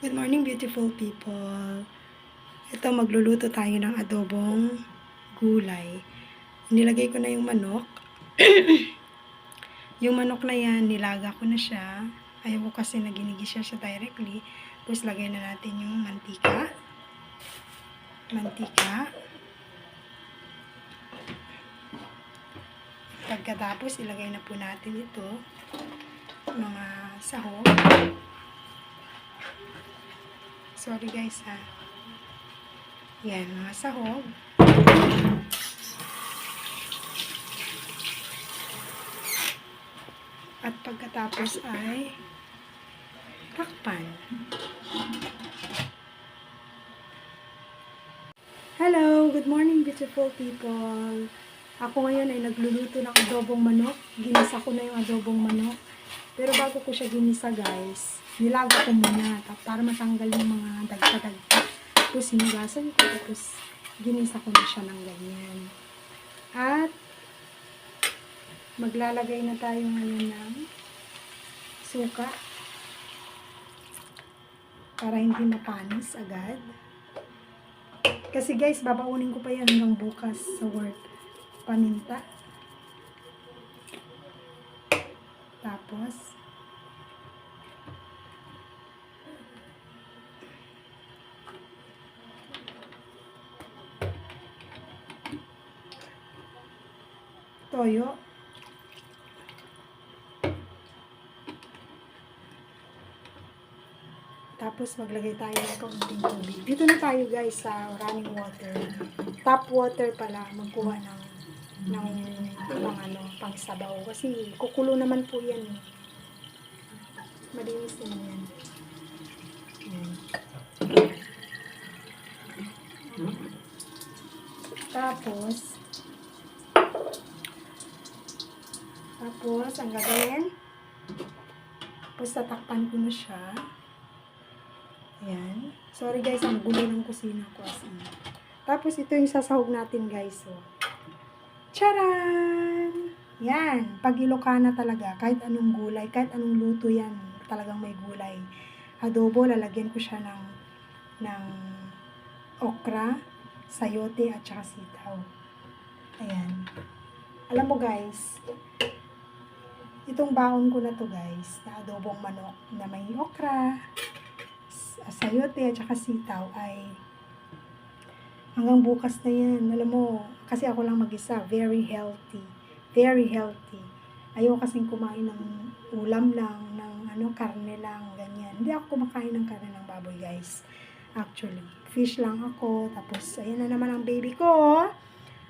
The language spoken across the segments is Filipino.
Good morning, beautiful people. Ito, magluluto tayo ng adobong gulay. Nilagay ko na yung manok. yung manok na yan, nilaga ko na siya. Ayaw ko kasi na ginigisa siya directly. Tapos, lagay na natin yung mantika. Mantika. Pagkatapos, ilagay na po natin ito. Mga sahog. Sorry guys ha. Yan, mga sahog. At pagkatapos ay takpan. Hello! Good morning beautiful people! Ako ngayon ay nagluluto ng adobong manok. Ginisa ko na yung adobong manok. Pero bago ko siya ginisa guys, nilaga ko muna para matanggal yung mga dagta-dagta. Tapos hinugasan ko, tapos ginisa ko na siya ng ganyan. At maglalagay na tayo ngayon ng suka para hindi mapanis agad. Kasi guys, babaunin ko pa yan hanggang bukas sa work. Paminta. Tapos, toyo. Tapos maglagay tayo ng kaunting tubig. Dito na tayo guys sa running water. Tap water pala magkuha ng ng pang ano, pang sabaw kasi kukulo naman po 'yan. eh. Malinis naman 'yan. Yan. Tapos Tapos, ang gagawin, tapos tatakpan ko na siya. Ayan. Sorry guys, ang gulo ng kusina ko as in. Tapos, ito yung sasahog natin guys. So. Charan! Yan. Pag Ilocana talaga, kahit anong gulay, kahit anong luto yan, talagang may gulay. Adobo, lalagyan ko siya ng, ng okra, sayote, at saka sitaw. Ayan. Alam mo guys, itong baon ko na to guys, na adobong manok na may okra, sayote at saka sitaw ay hanggang bukas na yan. Alam mo, kasi ako lang mag-isa, very healthy. Very healthy. Ayaw kasing kumain ng ulam lang, ng ano, karne lang, ganyan. Hindi ako kumakain ng karne ng baboy guys. Actually, fish lang ako. Tapos, ayan na naman ang baby ko.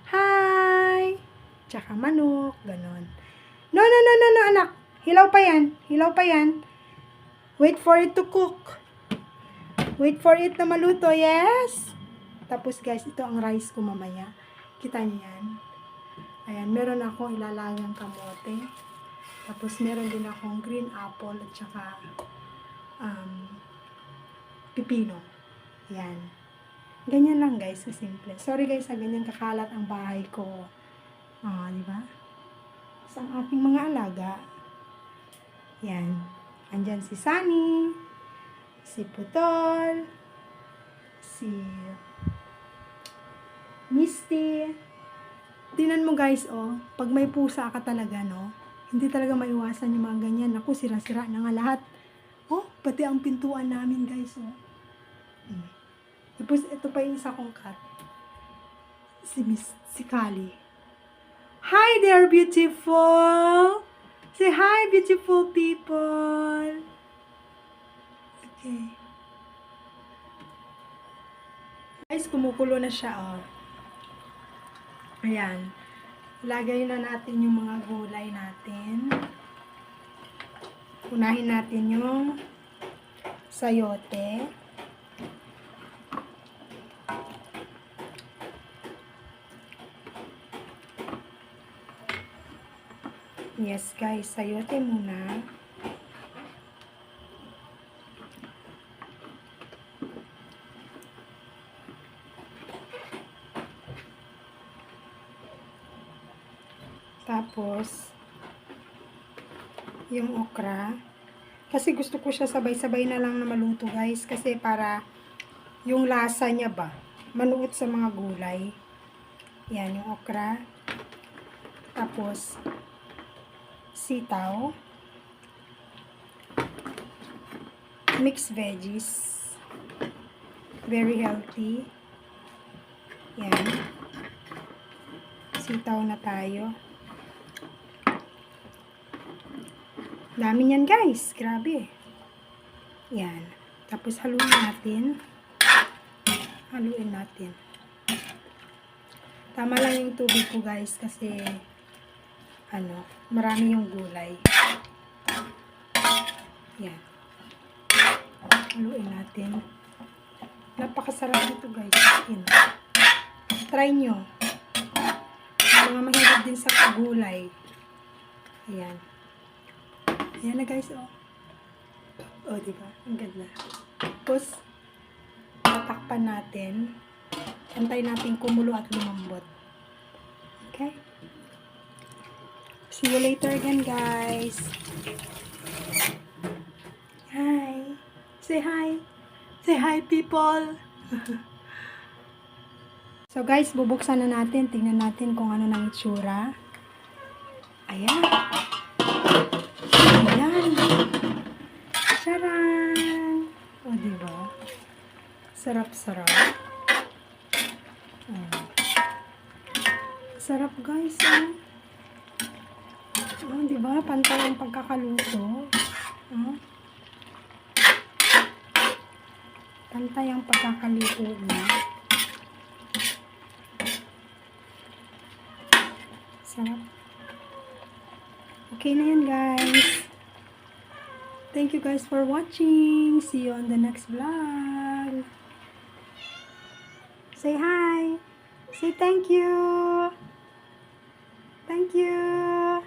Hi! Tsaka manok, ganon. No, no, no, no, no, anak. Hilaw pa yan. Hilaw pa yan. Wait for it to cook. Wait for it na maluto, yes? Tapos guys, ito ang rice ko mamaya. Kita niyo yan. Ayan, meron akong ilalagang kamote. Tapos meron din akong green apple at saka um, pipino. Yan. Ganyan lang guys, sa simple. Sorry guys, sa ganyan kakalat ang bahay ko. Ah, di ba? sa aking mga alaga. Yan. Andyan si Sunny, si Putol, si Misty. Tinan mo guys, oh, pag may pusa ka talaga, no, hindi talaga maiwasan yung mga ganyan. Naku, sira-sira na nga lahat. Oh, pati ang pintuan namin guys, oh. Hmm. Tapos, ito pa yung isa kong cat. Si Miss, si Kali. Hi there, beautiful! Say hi, beautiful people! Okay. Guys, kumukulo na siya, oh. Ayan. Lagay na natin yung mga gulay natin. Unahin natin yung sayote. Yes, guys. Sayote muna. Tapos, yung okra. Kasi gusto ko siya sabay-sabay na lang na maluto guys. Kasi para yung lasa niya ba, manuot sa mga gulay. Yan, yung okra. Tapos, sitaw. Mixed veggies. Very healthy. Yan. Sitaw na tayo. Dami niyan guys. Grabe. Yan. Tapos haluin natin. Haluin natin. Tama lang yung tubig ko guys kasi ano, marami yung gulay. Yan. Haluin natin. Napakasarap nito guys. Yan. Try nyo. Mga mahilig din sa gulay. Ayan. Ayan na guys, oh. Oh, di ba? Ang ganda. Tapos, tatakpan natin. Antay natin kumulo at lumambot. Okay? See you later again, guys. Hi. Say hi. Say hi, people. so, guys, bubuksan na natin. Tingnan natin kung ano nang itsura. Ayan. Charan! O, diba? Sarap-sarap. Ayan. Sarap, guys. Oh. Oh, diba? Pantay ang pagkakaluto. Oh. Pantay ang pagkakaluto niya. Sarap. Okay na yan, guys. Thank you guys for watching. See you on the next vlog. Say hi. Say thank you. Thank you.